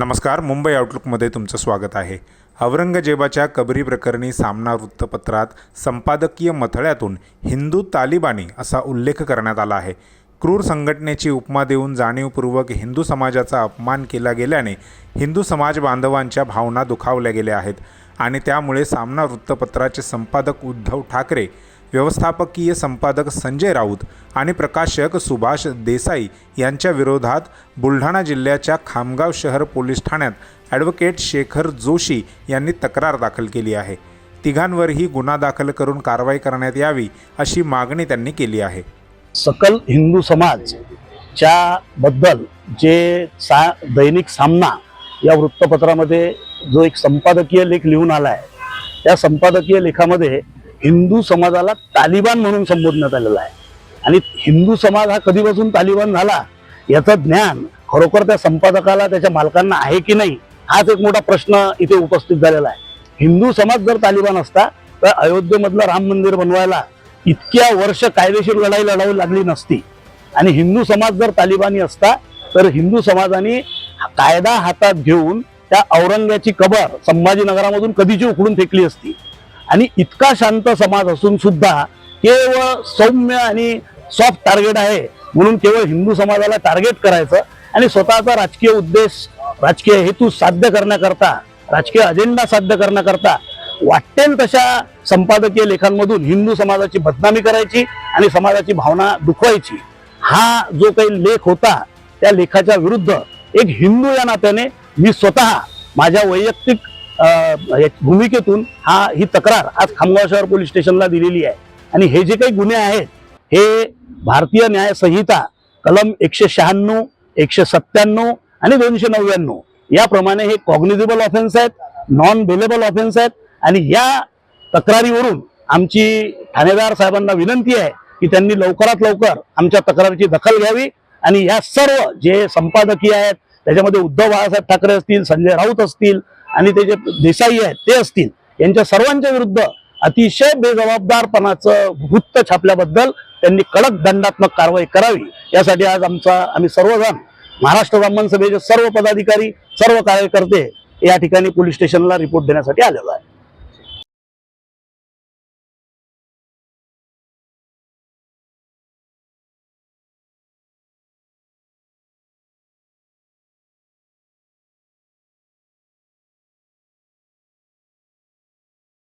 नमस्कार मुंबई आउटलुकमध्ये तुमचं स्वागत आहे. औरंगजेबाच्या कबरी प्रकरणी सामना वृत्तपत्रात संपादकीय मथळ्यातून हिंदू तालिबानी असा उल्लेख करण्यात आला आहे. क्रूर संघटनेची उपमा देऊन जाणीवपूर्वक हिंदू समाजाचा अपमान केला गेल्याने हिंदू समाज बांधवांच्या भावना दुखावल्या गेल्या आहेत आणि त्यामुळे सामना वृत्तपत्राचे संपादक उद्धव ठाकरे व्यवस्थापकीय संपादक संजय राऊत आणि प्रकाशक सुभाष देसाई यांच्या विरोधात बुलढाणा जिल्ह्याच्या खामगाव शहर पोलीस ठाण्यात ॲडव्होकेट शेखर जोशी यांनी तक्रार दाखल केली आहे. तिघांवरही गुन्हा दाखल करून कारवाई करण्यात यावी अशी मागणी त्यांनी केली आहे. सकल हिंदू समाजच्या बद्दल जे सा दैनिक सामना या वृत्तपत्रामध्ये जो एक संपादकीय लेख लिहून आला आहे त्या संपादकीय लेखामध्ये हिंदू समाजाला तालिबान म्हणून संबोधण्यात आलेला आहे. आणि हिंदू समाज हा कधीपासून तालिबान झाला याचं ज्ञान खरोखर त्या संपादकाला त्याच्या मालकांना आहे की नाही हाच एक मोठा प्रश्न इथे उपस्थित झालेला आहे. हिंदू समाज जर तालिबान असता तर अयोध्येमधलं राम मंदिर बनवायला इतक्या वर्ष कायदेशीर लढाई लढावी लागली नसती. आणि हिंदू समाज जर तालिबानी असता तर हिंदू समाजाने कायदा हातात घेऊन त्या औरंगाची कबर संभाजीनगरामधून कधीची उकडून फेकली असती. आणि इतका शांत समाज असून सुद्धा केवळ सौम्य आणि सॉफ्ट टार्गेट आहे. म्हणून केवळ हिंदू समाजाला टार्गेट करायचं आणि स्वतःचा राजकीय उद्देश राजकीय हेतू साध्य करण्याकरता राजकीय अजेंडा साध्य करण्याकरता वाटेल तशा संपादकीय लेखांमधून हिंदू समाजाची बदनामी करायची आणि समाजाची भावना दुखवायची. हा जो काही लेख होता त्या लेखाच्या विरुद्ध एक हिंदू या नात्याने मी स्वतः माझ्या वैयक्तिक भूमिकेतून हा ही तक्रार आज खामगाव शहर पोलीस स्टेशनला दिलेली आहे. आणि हे जे काही गुन्हे आहेत हे भारतीय न्याय संहिता कलम एकशे शहाण्णव एकशे सत्त्याण्णव आणि दोनशे नव्याण्णव याप्रमाणे हे कॉग्निझेबल ऑफेन्स आहेत नॉन बेलेबल ऑफेन्स आहेत. आणि या तक्रारीवरून आमची ठाणेदार साहेबांना विनंती आहे की त्यांनी लवकरात लवकर आमच्या तक्रारीची दखल घ्यावी. आणि या सर्व जे संपादकीय आहेत त्याच्यामध्ये उद्धव बाळासाहेब ठाकरे असतील संजय राऊत असतील आणि ते जे देसाई आहेत ते असतील. यांच्या सर्वांच्या विरुद्ध अतिशय बेजबाबदारपणाचं वृत्त छापल्याबद्दल त्यांनी कडक दंडात्मक कारवाई करावी. यासाठी आज आमचा आम्ही सर्वजण महाराष्ट्र ब्राह्मण सभेचे सर्व पदाधिकारी सर्व कार्यकर्ते या ठिकाणी पोलीस स्टेशनला रिपोर्ट देण्यासाठी आलेलो आहे.